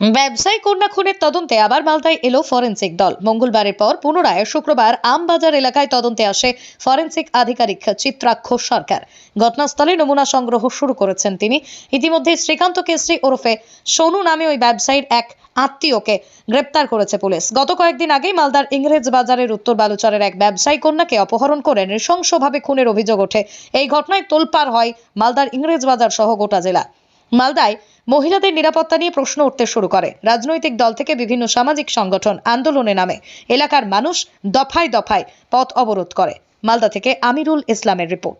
ব্যবসায়ী কন্যা খুনের তদন্তে আবার মালদায় এলো ফরেনসিক দল। মঙ্গলবারের পর পুনরায় শুক্রবার আমবাজার এলাকায় তদন্তে আসে ফরেনসিক আধিকারিক চিত্রাক্ষর সরকার। ঘটনাস্থলে নমুনা সংগ্রহ শুরু করেছেন তিনি। ইতিমধ্যে শ্রীকান্ত কেসরি ওরফে সোনু নামে ওই ব্যবসায়ীর এক আত্মীয়কে গ্রেপ্তার করেছে পুলিশ। গত কয়েকদিন আগেই মালদার ইংরেজ বাজারের উত্তর বালুচরের এক ব্যবসায়ী কন্যাকে অপহরণ করে নৃশংসভাবে খুনের অভিযোগ ওঠে। এই ঘটনায় তোলপাড় হয় মালদার ইংরেজ বাজার সহ গোটা জেলা। মালদায় মহিলাদের নিরাপত্তা নিয়ে প্রশ্ন উঠতে শুরু করে। রাজনৈতিক দল থেকে বিভিন্ন সামাজিক সংগঠন আন্দোলনে নামে। এলাকার মানুষ দফায় দফায় পথ অবরোধ করে। মালদা থেকে আমিরুল ইসলামের রিপোর্ট।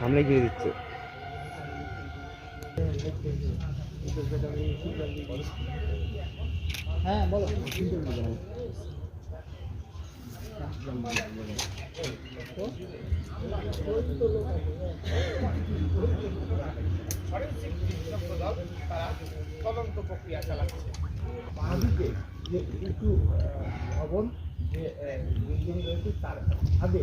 সামনে গিয়ে দিচ্ছে। তদন্ত প্রক্রিয়া চালাচ্ছে বাঁদিকে যে একটু ভবন যে বিল্ডিং তার ছাদে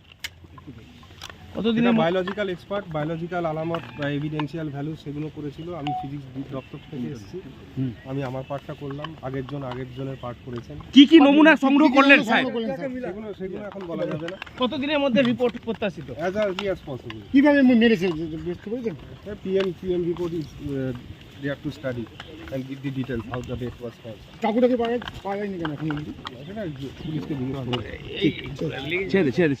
এটা বায়োলজিক্যাল এক্সপার্ট বায়োলজিক্যাল আলামত বা এভিডেন্সিয়াল ভ্যালু সেগুলো করেছিল। আমি ফিজিক্স দপ্তর থেকে এসেছি। আমি আমার পার্টটা করলাম। আগের জন আগের জনের পার্ট করেছেন। কি কি নমুনা সংগ্রহ করলেন স্যার? সেগুলো সেগুলো এখন বলা যাবে না। কতদিনের মধ্যে রিপোর্ট প্রত্যাশিত? অ্যাজ আর্লি অ্যাজ পসিবল কীভাবে মেরেছে বুঝতে পেরেছেন? PM PM report is they have to study and give the details how the date was found চাকুটাকে পাওয়া পাওয়া যায়নি কেন এখন পুলিশকে জিজ্ঞেস ছেড়ে ছেড়ে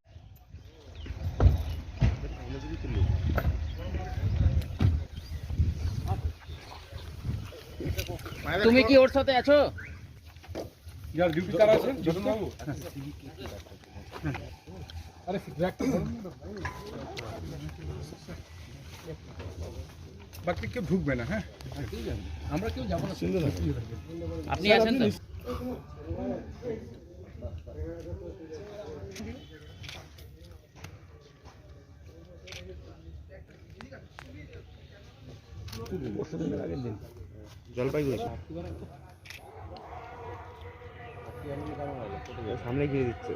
তুমি কি ওর সাথে আছো ইয়ার ডিউটি কার আছে যতন বাবু আরে ব্যাগটা ধরুন না ভাই। বাকি কেউ ঢুকবে না হ্যাঁ আমরা কেউ যাবো না সুন্দর আপনি আছেন তো জলপাইগুড়ি। সামনে গিয়ে দিচ্ছে।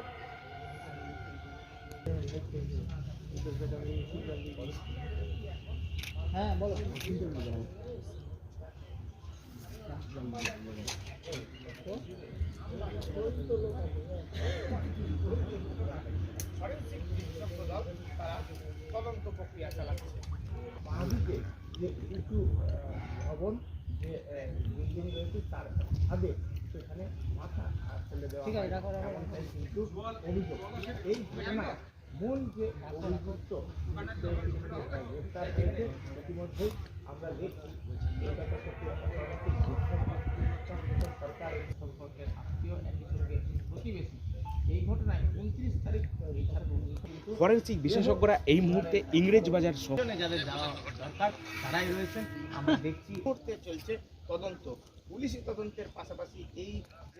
তদন্ত প্রক্রিয়া চালাচ্ছে। যে উঁচু ভবন যে বিল্ডিং রয়েছে তার ছাদে সেখানে মাথা ফেলে দেওয়া কিন্তু অভিযোগ। এই ঘটনায় মূল যে অভিযুক্ত সে গ্রেপ্তার হয়েছে ইতিমধ্যেই আমরা দেখছি। সরকার সম্পর্কের আত্মীয় একই সঙ্গে প্রতিবেশী। ফরেন্সিক বিশেষজ্ঞরা এই মুহূর্তে ইংরেজ বাজার যাদের যাওয়া দরকার তারাই রয়েছেন। আমরা দেখছি। মুহূর্তে চলছে তদন্ত। পুলিশি তদন্তের পাশাপাশি এই